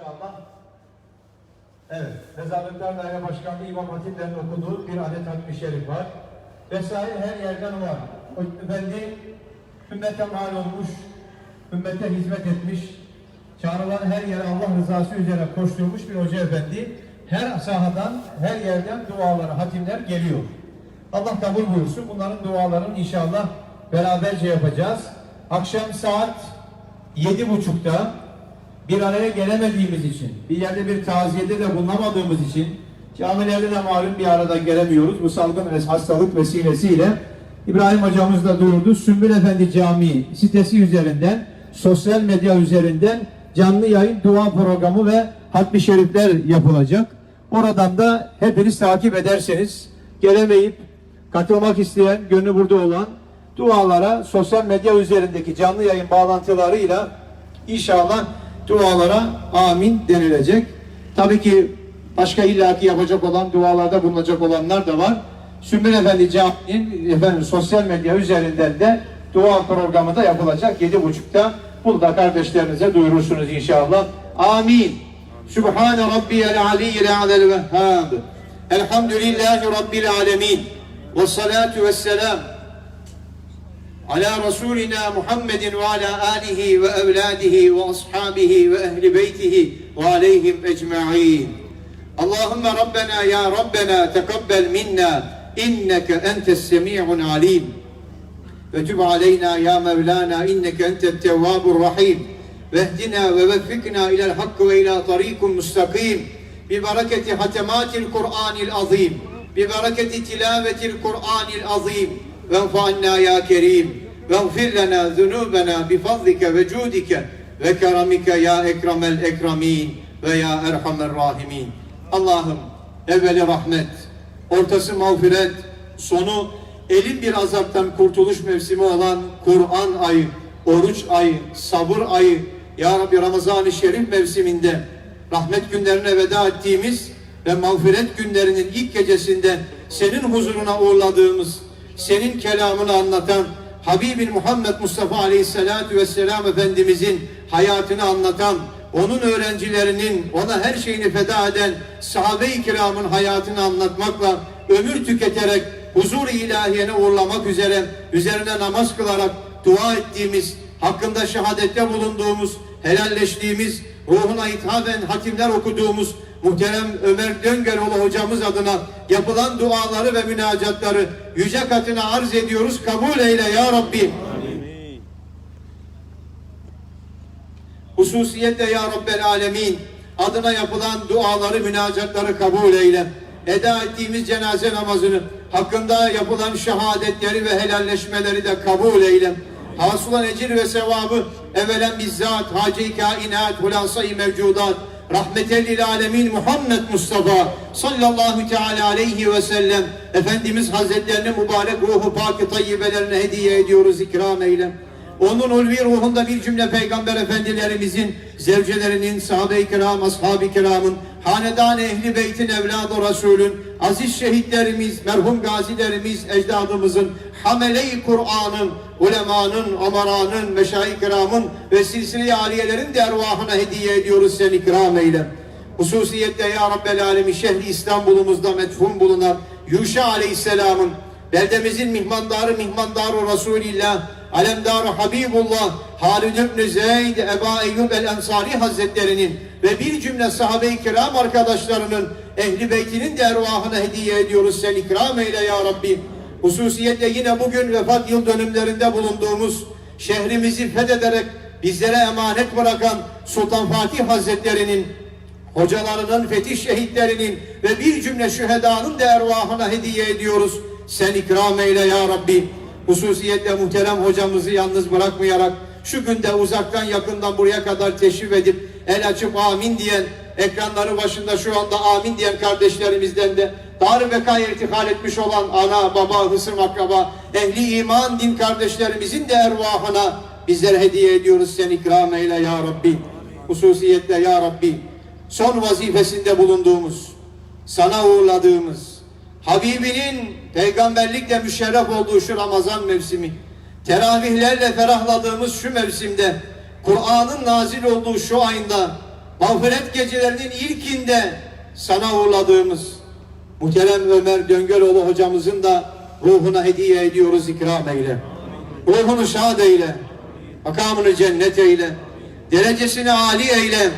inşallah. Evet, Mezarlıklar Daire Başkanlığı İmam Hatiplerin okuduğu bir adet hatmi şerif var. Vesaire her yerden var. Efendi ümmete mal olmuş, ümmete hizmet etmiş, çağrılan her yere Allah rızası üzere koşturmuş bir hoca efendi. Her sahadan, her yerden duaları, hatimler geliyor. Allah kabul buyursun. Bunların dualarını inşallah beraberce yapacağız. Akşam saat yedi buçukta bir araya gelemediğimiz için, bir yerde bir taziyede de bulunamadığımız için, camilerde de malum bir arada gelemiyoruz. Bu salgın ve hastalık vesilesiyle İbrahim hocamız da duyurdu. Sümbül Efendi Camii sitesi üzerinden, sosyal medya üzerinden canlı yayın, dua programı ve hatmi şerifler yapılacak. Oradan da hepiniz takip ederseniz, gelemeyip katılmak isteyen, gönlü burada olan dualara sosyal medya üzerindeki canlı yayın bağlantılarıyla inşallah dualara amin denilecek. Tabii ki başka illaki yapacak olan dualarda bulunacak olanlar da var. Sümbül Efendi Camii'nin efendim sosyal medya üzerinden de dua programı da yapılacak. Yedi buçukta bunu da kardeşlerinize duyurursunuz inşallah. Amin. Sübhane Rabbiyel Aliyyil A'lel Vehhab. Elhamdülillahi Rabbil Alemin. Ve salatu ve selam على رسولنا محمد وعلى آله وأولاده وأصحابه وأهل بيته وعليهم أجمعين. اللهم ربنا يا ربنا تقبل منا إنك أنت السميع العليم. وتب علينا يا مولانا إنك أنت التواب الرحيم. واهدنا ووفقنا إلى الحق وإلى طريق مستقيم. ببركة ختمات القرآن العظيم ببركة تلاوة القرآن العظيم. وانفعنا يا كريم واغفر لنا ذنوبنا بفضلك وجودك وكرمك يا أكرم الأكرمين ويا أرحم الراحمين Allah'ım evveli rahmet, ortası mağfiret, sonu elin bir azaptan kurtuluş mevsimi olan Kur'an ayı, oruç ayı, sabır ayı, Ya Rabbi Ramazan-ı Şerif mevsiminde rahmet günlerine veda ettiğimiz ve mağfiret günlerinin ilk gecesinde senin huzuruna uğurladığımız, senin kelamını anlatan Habibin Muhammed Mustafa Aleyhisselatü Vesselam Efendimizin hayatını anlatan, onun öğrencilerinin ona her şeyini feda eden sahabe-i kiramın hayatını anlatmakla ömür tüketerek huzur-i ilahiyene uğurlamak üzere üzerine namaz kılarak dua ettiğimiz, hakkında şehadette bulunduğumuz, helalleştiğimiz, ruhuna ithafen hatimler okuduğumuz muhterem Ömer Döngeloğlu hocamız adına yapılan duaları ve münacatları yüce katına arz ediyoruz. Kabul eyle ya Rabbi. Hususiyetle ya Rabbel Alemin adına yapılan duaları, münacatları kabul eyle. Eda ettiğimiz cenaze namazını, hakkında yapılan şehadetleri ve helalleşmeleri de kabul eyle. Hasılan ecir ve sevabı evvelen bizzat, hace-i kainat, hulasa-i mevcudat, rahmetel lil alemin Muhammed Mustafa sallallahu teala aleyhi ve sellem Efendimiz Hazretlerine mübarek ruhu pak-ı tayyibelerine hediye ediyoruz ikram eyle. Onun ulvi ruhunda bir cümle peygamber efendilerimizin, zevcelerinin, sahabe-i kiram, ashab-ı kiramın, hanedan ehli beytin evladı Resulün, aziz şehitlerimiz, merhum gazilerimiz, ecdadımızın, hamele-i Kur'an'ın, ulemanın, amaranın, meşayih kiramın ve silsile-i aliyelerin de ervahına hediye ediyoruz sen ikram eyle. Hususiyetle ya Rabbel Alemin şehri İstanbul'umuzda metfun bulunan Yuşa Aleyhisselam'ın beldemizin mihmandarı mihmandarı Resulillah Alemdarı Habibullah Halid İbni Zeyd Eba Eyyub el Ensari Hazretlerinin ve bir cümle sahabe-i kiram arkadaşlarının ehli beytinin de ervahına hediye ediyoruz sen ikram eyle ya Rabbi. Hususiyetle yine bugün vefat yıl dönümlerinde bulunduğumuz şehrimizi fethederek bizlere emanet bırakan Sultan Fatih Hazretlerinin hocalarının, fetih şehitlerinin ve bir cümle şühedanın da ervahına hediye ediyoruz. Sen ikram eyle ya Rabbi. Hususiyetle muhterem hocamızı yalnız bırakmayarak şu günde uzaktan yakından buraya kadar teşrif edip el açıp amin diyen ekranları başında şu anda amin diyen kardeşlerimizden de dar bekaya irtihal etmiş olan ana, baba, hısım, akraba, ehli iman din kardeşlerimizin de ervahına bizlere hediye ediyoruz. Sen ikram eyle ya Rabbi. Hususiyetle ya Rabbi son vazifesinde bulunduğumuz, sana uğurladığımız, Habibinin peygamberlikle müşerref olduğu şu Ramazan mevsimi, teravihlerle ferahladığımız şu mevsimde, Kur'an'ın nazil olduğu şu ayında mağfiret gecelerinin ilkinde sana uğurladığımız muhterem Ömer Döngöloğlu hocamızın da ruhuna hediye ediyoruz ikram eyle. Ruhunu şad eyle. Makamını cennet eyle. Derecesini âli eyle.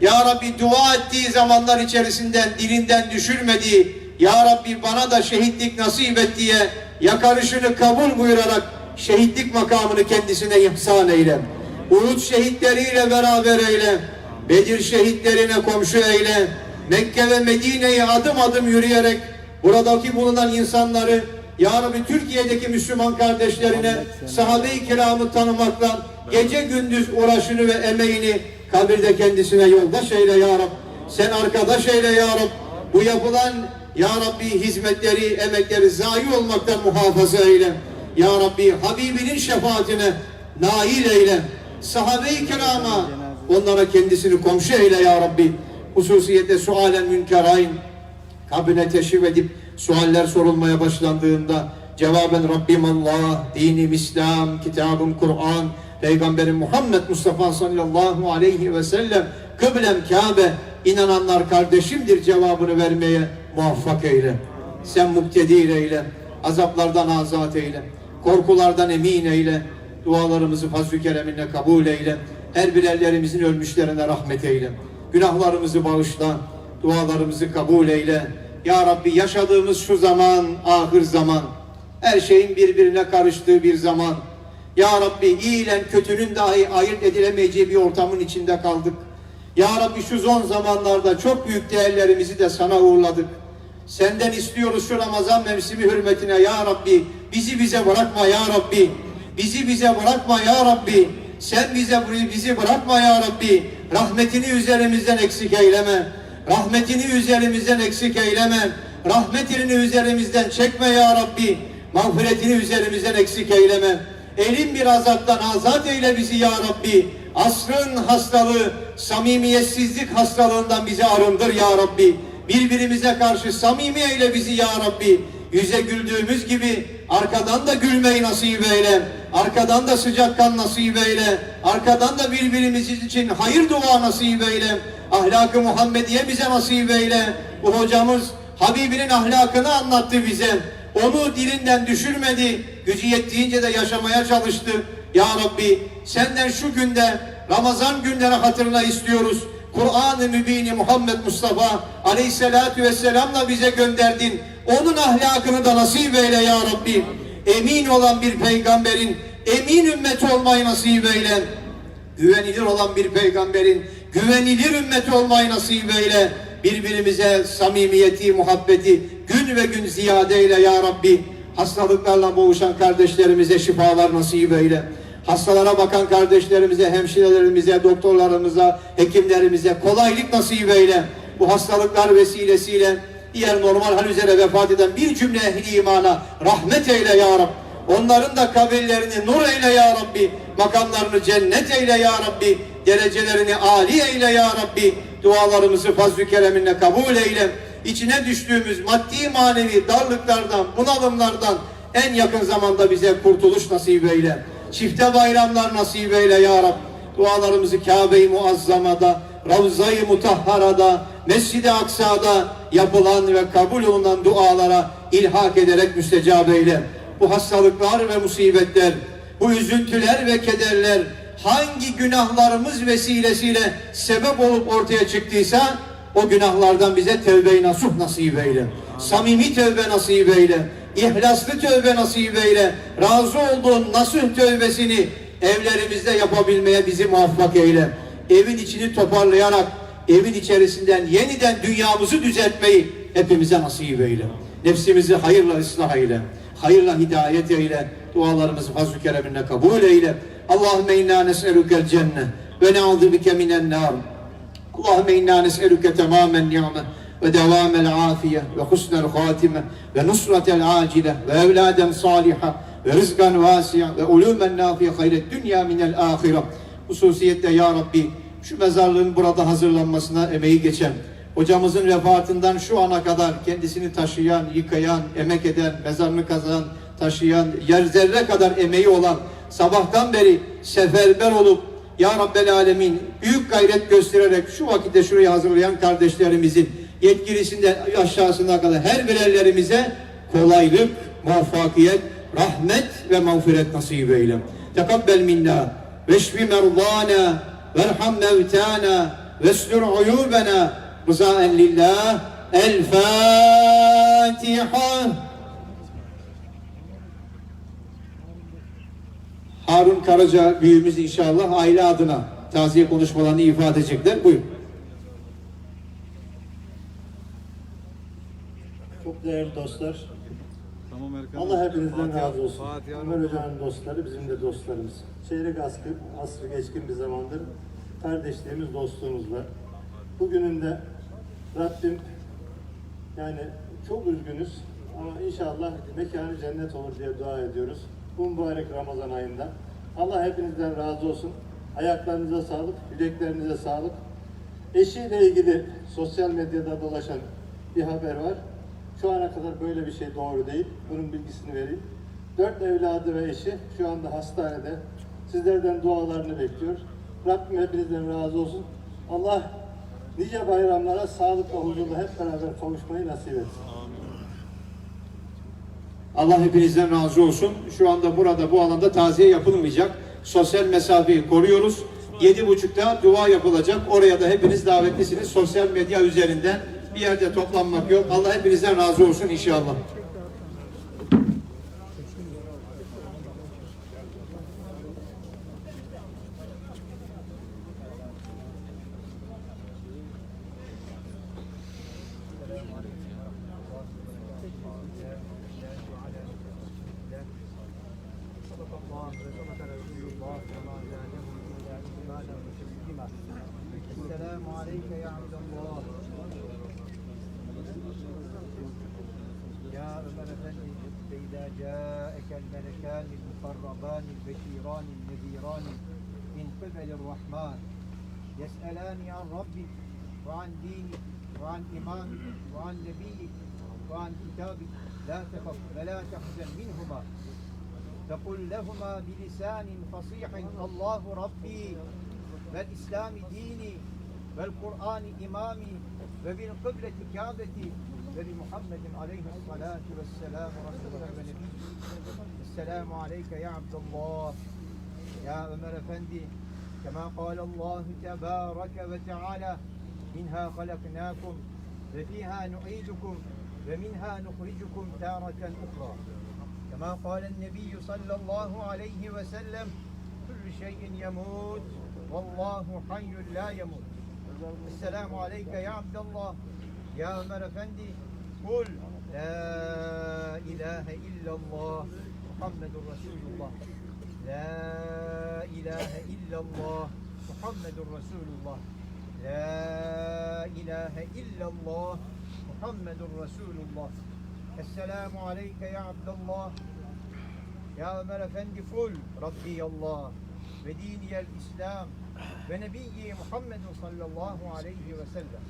Ya Rabbi dua ettiği zamanlar içerisinden dilinden düşürmediği Ya Rabbi bana da şehitlik nasip et diye yakarışını kabul buyurarak şehitlik makamını kendisine ihsan eyle. Uhud şehitleriyle beraber eyle. Bedir şehitlerine komşu eyle. Mekke ve Medine'yi adım adım yürüyerek buradaki bulunan insanları Ya Rabbi Türkiye'deki Müslüman kardeşlerine sahabe-i kiramı tanımakla gece gündüz uğraşını ve emeğini kabirde kendisine yoldaş eyle Ya Rabbi. Sen arkadaş eyle Ya Rabbi. Bu yapılan Ya Rabbi hizmetleri, emekleri zayi olmaktan muhafaza eyle. Ya Rabbi Habibinin şefaatine nail eyle. Sahabe-i kirama onlara kendisini komşu eyle Ya Rabbi. Hususiyette sualen münkerayn kabrine teşrif edip sualler sorulmaya başlandığında cevaben Rabbim Allah, dinim İslam, kitabım Kur'an, Peygamberim Muhammed Mustafa sallallahu aleyhi ve sellem, kıblem Kabe, inananlar kardeşimdir cevabını vermeye muvaffak eyle. Sen muktedir eyle, azaplardan azat eyle, korkulardan emin eyle, dualarımızı fazl-ı kereminle kabul eyle, her birerlerimizin ölmüşlerine rahmet eyle, günahlarımızı bağışla, dualarımızı kabul eyle. Ya Rabbi yaşadığımız şu zaman, ahir zaman, her şeyin birbirine karıştığı bir zaman. Ya Rabbi iyi ile kötünün dahi ayırt edilemeyeceği bir ortamın içinde kaldık. Ya Rabbi şu son zamanlarda çok büyük değerlerimizi de sana uğurladık. Senden istiyoruz şu Ramazan mevsimi hürmetine ya Rabbi. Bizi bize bırakma ya Rabbi. Bizi bize bırakma ya Rabbi. Sen bize bizi bırakma ya Rabbi. Rahmetini üzerimizden eksik eyleme. Rahmetini üzerimizden eksik eyleme. Rahmetini üzerimizden çekme ya Rabbi. Mağfiretini üzerimizden eksik eyleme. Elin bir azaptan azat eyle bizi ya Rabbi. Asrın hastalığı, samimiyetsizlik hastalığından bizi arındır ya Rabbi. Birbirimize karşı samimi eyle bizi ya Rabbi. Yüze güldüğümüz gibi arkadan da gülmeyi nasip eyle. Arkadan da sıcak kan nasip eyle. Arkadan da birbirimiz için hayır dua nasip eyle. Ahlakı Muhammediye bize nasip eyle. Bu hocamız Habibinin ahlakını anlattı bize. Onu dilinden düşürmedi. Gücü yettiğince de yaşamaya çalıştı. Ya Rabbi senden şu günde Ramazan günleri hatırına istiyoruz. Kur'an-ı Mübini Muhammed Mustafa Aleyhisselatü Vesselam'la bize gönderdin. Onun ahlakını da nasip eyle ya Rabbi. Emin olan bir peygamberin emin ümmet olmayı nasip eyle. Güvenilir olan bir peygamberin güvenilir ümmet olmayı nasip eyle. Birbirimize samimiyeti, muhabbeti gün ve gün ziyade eyle ya Rabbi. Hastalıklarla boğuşan kardeşlerimize şifalar nasip eyle. Hastalara bakan kardeşlerimize, hemşirelerimize, doktorlarımıza, hekimlerimize kolaylık nasip eyle. Bu hastalıklar vesilesiyle diğer normal hal üzere vefat eden bir cümle ehli imana rahmet eyle ya Rabbi. Onların da kabirlerini nur eyle ya Rabbi. Makamlarını cennet eyle ya Rabbi. Derecelerini âli eyle ya Rabbi. Dualarımızı fazl-ı kereminle kabul eyle. İçine düştüğümüz maddi manevi darlıklardan, bunalımlardan en yakın zamanda bize kurtuluş nasip eyle. Çifte bayramlar nasip eyle ya Rabbi. Dualarımızı Kabe-i Muazzama'da, Ravza-i Mutahhara'da, Mescid-i Aksa'da yapılan ve kabul olunan dualara ilhak ederek müstecab eyle. Bu hastalıklar ve musibetler, bu üzüntüler ve kederler hangi günahlarımız vesilesiyle sebep olup ortaya çıktıysa o günahlardan bize tevbe-i nasuh nasip eyle. Samimi tevbe nasip eyle. İhlaslı tövbe nasip eyle. Razı olduğun nasuh tövbesini evlerimizde yapabilmeye bizi muvaffak eyle. Evin içini toparlayarak evin içerisinden yeniden dünyamızı düzeltmeyi hepimize nasip eyle. Nefsimizi hayırla ıslah eyle. Hayırla hidayet eyle. Dualarımızı fazl-ı kereminle kabul eyle. Allahümme inna nes'elukel cennet ve ne'udhu bike minen nar. Allahümme inna nes'eluke tamamen ni'me ve devamel afiye ve husnel hatime ve nusratel acile ve evladen saliha ve rızkan vasiya ve ulumen nafiye hayret dünya minel ahire. Hususiyette ya Rabbi şu mezarlığın burada hazırlanmasına emeği geçen hocamızın vefatından şu ana kadar kendisini taşıyan, yıkayan, emek eden, mezarını kazan, taşıyan, yer zerre kadar emeği olan sabahtan beri seferber olup Ya Rabbel Alemin büyük gayret göstererek şu vakitte şurayı hazırlayan kardeşlerimizin yetkilisinden aşağısına kadar her birerlerimize kolaylık, muvaffakiyet, rahmet ve mağfiret nasip eyle. Tekabbel minna veşfi merdana verham mevtana vestur uyubena rızaen lillah El Fatiha Harun Karaca büyüğümüz inşallah aile adına taziye konuşmalarını ifade edecekler. Buyurun. Değerli dostlar. Allah hepinizden razı olsun. Ömer Hoca'nın dostları bizim de dostlarımız. Çeyrek asrı, asrı geçkin bir zamandır kardeşliğimiz, dostluğumuz var. Bugünün de Rabbim yani çok üzgünüz ama inşallah mekanı cennet olur diye dua ediyoruz. Bu mübarek Ramazan ayında. Allah hepinizden razı olsun. Ayaklarınıza sağlık, yüreklerinize sağlık. Eşiyle ilgili sosyal medyada dolaşan bir haber var. Şu ana kadar böyle bir şey doğru değil. Bunun bilgisini vereyim. Dört evladı ve eşi şu anda hastanede. Sizlerden dualarını bekliyor. Rabbim hepinizden razı olsun. Allah nice bayramlara sağlıkla huzurla hep beraber kavuşmayı nasip etsin. Allah hepinizden razı olsun. Şu anda burada bu alanda taziye yapılmayacak. Sosyal mesafeyi koruyoruz. Yedi buçukta dua yapılacak. Oraya da hepiniz davetlisiniz. Sosyal medya üzerinden bir yerde toplanmak yok. Allah hepinizden razı olsun inşallah. الرحمن. يسألان عن ربك وعن دينك وعن إمامك وعن نبيك وعن كتابك لا تخف ولا تحزن منهما. تقل لهما بلسان فصيح. الله ربي والإسلام ديني والقرآن إمامي وبالقبلة كعبتي. وبمحمد عليه الصلاة والسلام رسولك ونبي. السلام عليك يا عبد الله. يا عمر أفندي. كما قال الله تبارك وتعالى منها خلقناكم وفيها نعيدكم ومنها نخرجكم تارة أخرى. كما قال النبي صلى الله عليه وسلم كل شيء يموت والله حي لا يموت. السلام عليك يا عبد الله يا عمر أفندي قل لا إله إلا الله محمد رسول الله. لا إله إلا الله محمد رسول الله. لا إله إلا الله محمد رسول الله. السلام عليك يا عبد الله. يا عمر أفندي قل ربي الله وديني الإسلام ونبي محمد صلى الله عليه وسلم.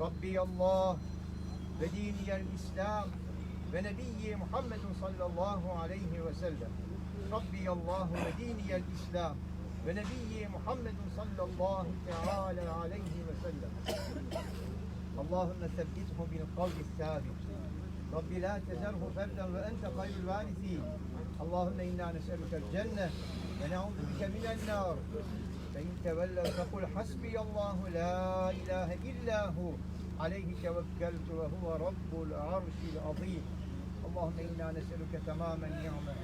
ربي الله وديني الإسلام ونبي محمد صلى الله عليه وسلم. ربي الله وديني الإسلام ونبي محمد صلى الله تعالى عليه وسلم. اللهم ثبته بالقول الثابت. رب لا تذره فردا وأنت خير الوارثين. اللهم إنا نسألك الجنة ونعوذ بك من النار. فإن تولوا فقل حسبي الله لا إله إلا هو. عليه توكلت وهو رب العرش العظيم. اللهم إنا نسألك تمام النعمة.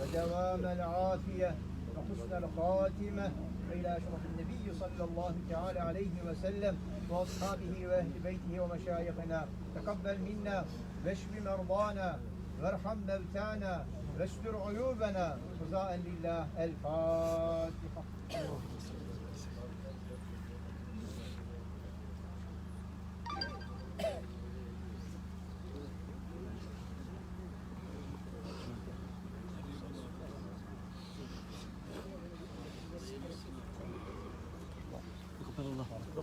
ودوام العافية وحسن الخاتمة وإلى أشرف النبي صلى الله تعالى عليه وسلم وأصحابه وأهل بيته ومشايخنا. تقبل منا واشف مرضانا وارحم موتانا واستر عيوبنا. رضاء لله الفاتحة.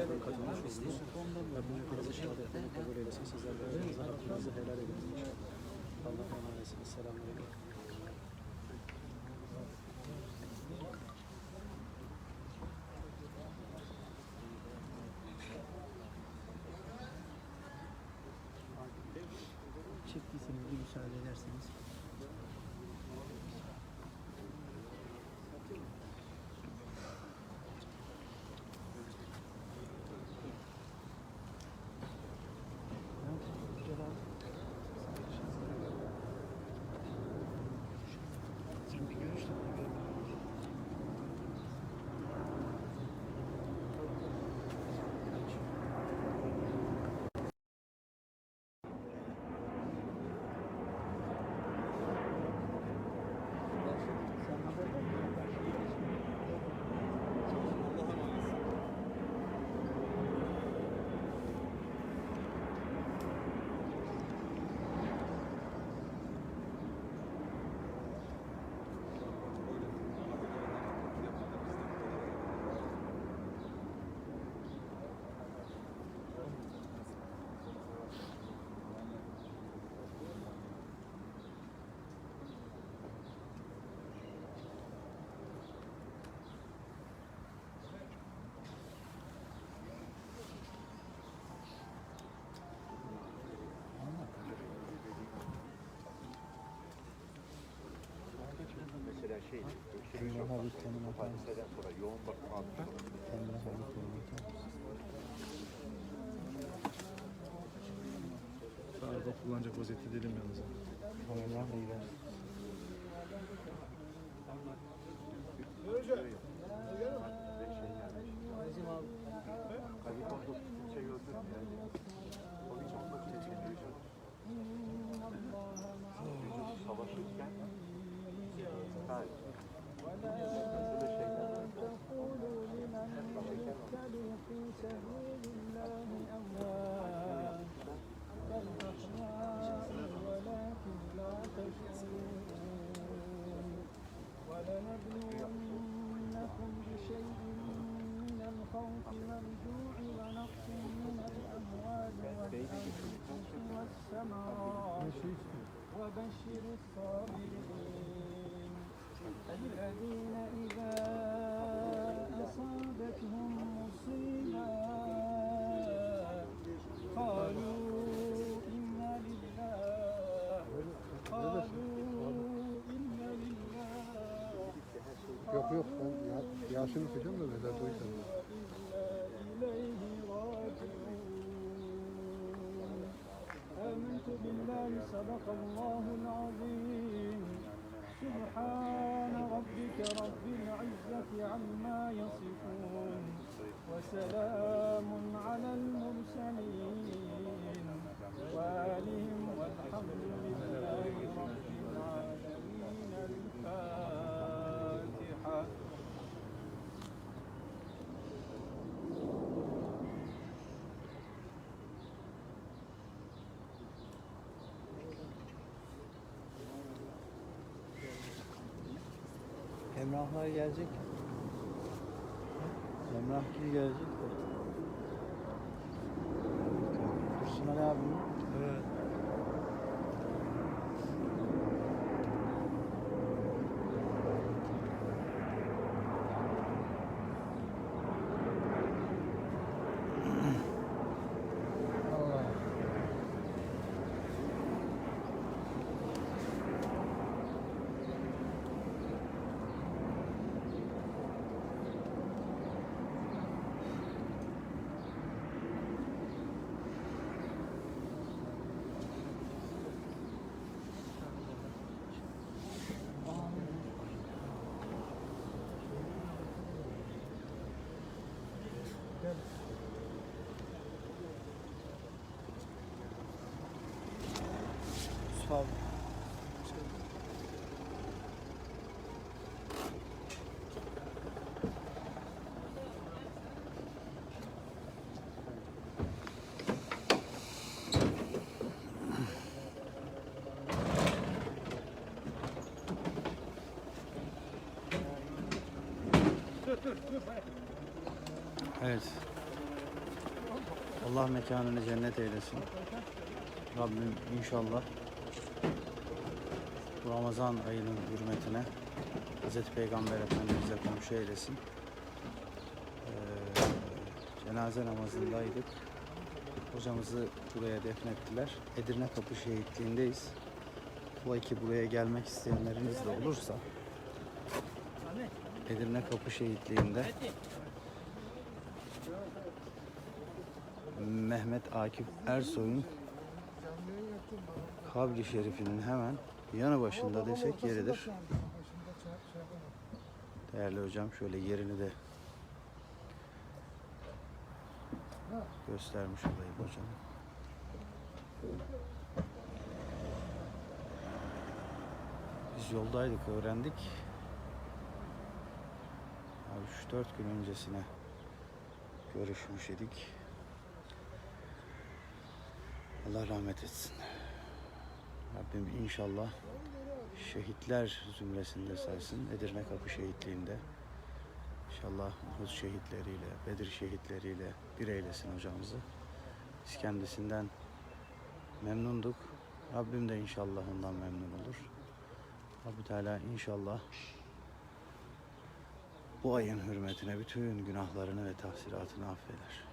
AG'de katılmış oldunuz. Rabbim hepinizi şehadetlerini kabul eylesin. Sizlerle aranızda hakkınızı helal edin. Allah'a emanetsiniz. Selamünaleyküm. Çektiyseniz bir müsaade ederseniz. Mesela şey, öksürüğü çok hasta. Hadiseden sonra yoğun bakım almış olabilir. Araba kullanacak vaziyette değilim yalnız. Covid-19 Yok ben ya, Yasin okuyacağım da Vedat Uysan. آمنت بالله صدق الله العظيم سبحان ربك رب العزة عما يصفون وسلام على المرسلين وآلهم والحمد لله Emrahlar gelecek. Emrah gibi gelecek de. Dursun Ali abi mi? Evet. pahalı. Evet. Allah mekanını cennet eylesin. Rabbim inşallah Ramazan ayının hürmetine Hz. Peygamber Efendimiz'e komşu eylesin. Ee, cenaze namazındaydık. Hocamızı buraya defnettiler. Edirne Kapı Şehitliğindeyiz. Ola ki buraya gelmek isteyenleriniz de olursa Edirne Kapı Şehitliği'nde Mehmet Akif Ersoy'un kabri şerifinin hemen yanı başında desek yeridir. Değerli hocam şöyle yerini de göstermiş olayım hocam. Biz yoldaydık öğrendik. 3-4 gün öncesine görüşmüş idik. Allah rahmet etsin. Rabbim inşallah şehitler zümresinde saysın. Edirne Kapı şehitliğinde. İnşallah Uhud şehitleriyle, Bedir şehitleriyle bir eylesin hocamızı. Biz kendisinden memnunduk. Rabbim de inşallah ondan memnun olur. Rabbi Teala inşallah bu ayın hürmetine bütün günahlarını ve tahsilatını affeder.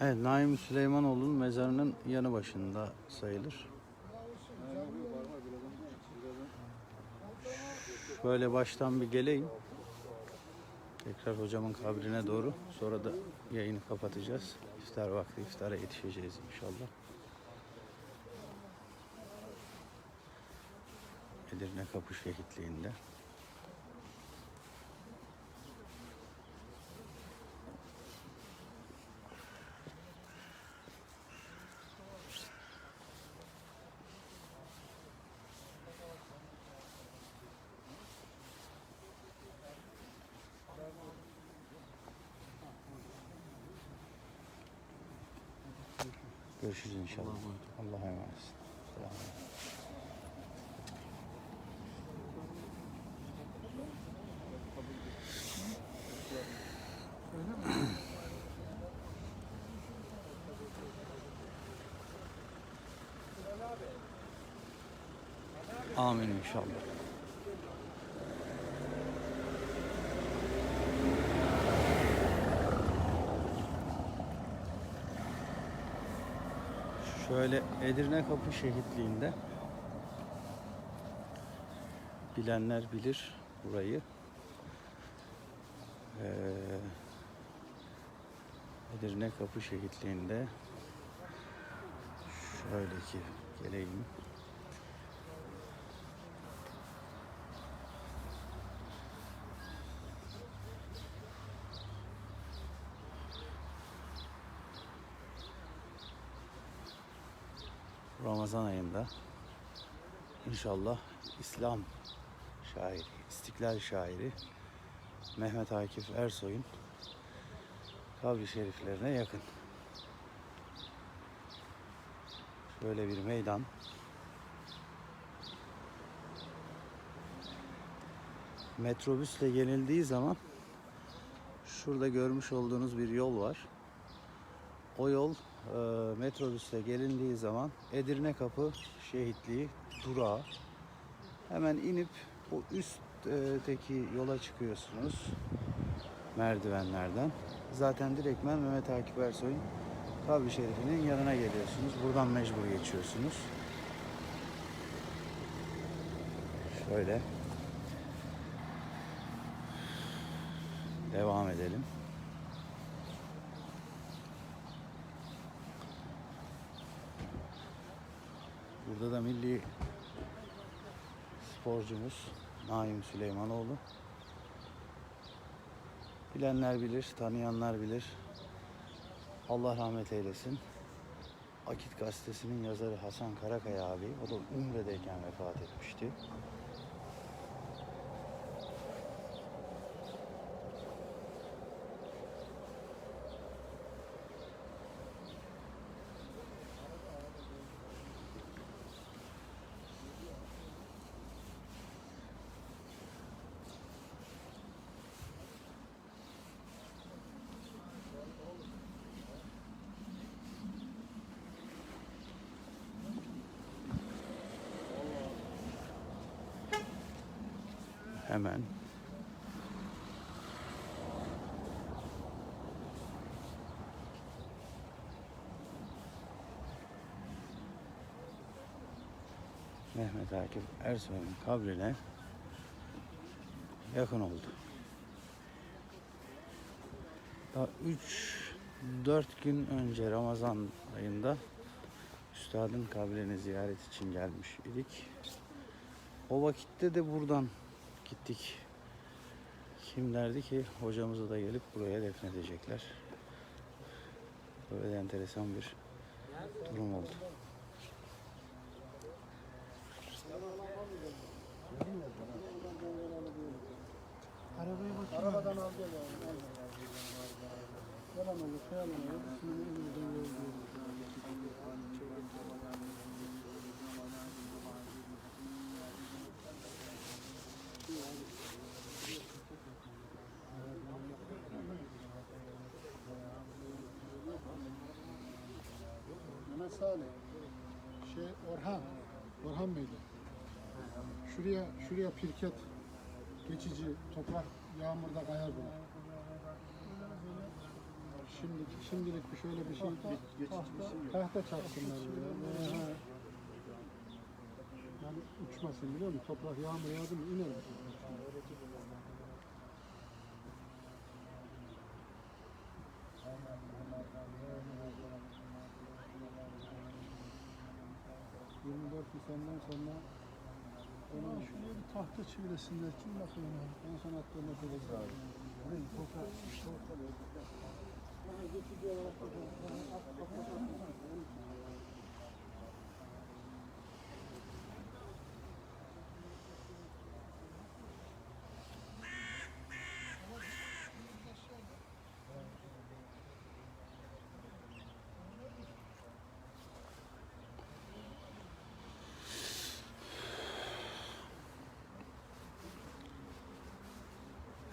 Evet, Naim Süleymanoğlu'nun mezarının yanı başında sayılır. Şöyle baştan bir geleyim. Tekrar hocamın kabrine doğru. Sonra da yayını kapatacağız. İftar vakti iftara yetişeceğiz inşallah. Edirne Kapı Şehitliği'nde. Görüşürüz inşallah. Allah'a emanet. Amin inşallah. Şöyle Edirne Kapı Şehitliği'nde bilenler bilir burayı. Ee, Edirne Kapı Şehitliği'nde şöyle ki geleyim. Ramazan ayında inşallah İslam şairi, İstiklal şairi Mehmet Akif Ersoy'un kabri şeriflerine yakın. Şöyle bir meydan. Metrobüsle gelildiği zaman şurada görmüş olduğunuz bir yol var. O yol e, metrobüsle gelindiği zaman Edirne Kapı Şehitliği durağı. Hemen inip o üstteki yola çıkıyorsunuz merdivenlerden. Zaten direktmen Mehmet Akif Ersoy'un kabri şerifinin yanına geliyorsunuz. Buradan mecbur geçiyorsunuz. Şöyle devam edelim. Burada da milli sporcumuz Naim Süleymanoğlu. Bilenler bilir, tanıyanlar bilir. Allah rahmet eylesin. Akit gazetesinin yazarı Hasan Karakaya abi, o da Umre'deyken vefat etmişti. Hemen Mehmet Akif Ersoy'un kabrine yakın oldu. Daha 3-4 gün önce Ramazan ayında Üstadın kabrini ziyaret için gelmiş idik. O vakitte de buradan gittik. Kim derdi ki hocamızı da gelip buraya defnedecekler. Böyle de enteresan bir durum oldu. Arabadan al gel. Yalan olur, yalan olur. Şimdi Salih, şey Orhan, Orhan Bey'de. Şuraya, şuraya pirket, geçici toprak yağmurda kayar bunu. Şimdi, şimdilik bir şöyle bir şey, tahta, tahta çaksınlar. Ha. Yani uçmasın biliyor musun? Toprak yağmur yağdı mı iner. Nisan'dan sonra ona şuraya bir tahta çivilesinler. Kim bakıyor ona? En son attığında kalırız abi. Mi? Toprak, toprak. Bana geçici olarak da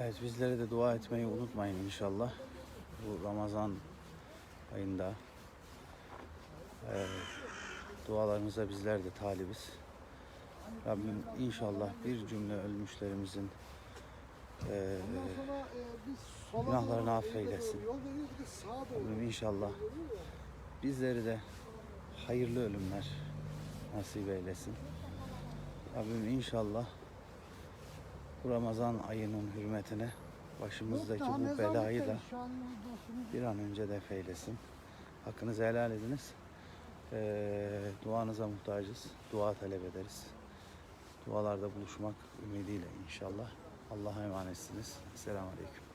Evet bizlere de dua etmeyi unutmayın inşallah. Bu Ramazan ayında eee dualarınıza bizler de talibiz. Rabbim inşallah bir cümle ölmüşlerimizin eee günahlarını affeylesin. Rabbim inşallah bizleri de hayırlı ölümler nasip eylesin. Rabbim inşallah bu Ramazan ayının hürmetine başımızdaki bu belayı da bir an önce def eylesin. Hakkınızı helal ediniz. Ee, duanıza muhtacız. Dua talep ederiz. Dualarda buluşmak ümidiyle inşallah. Allah'a emanetsiniz. Selamun Aleyküm.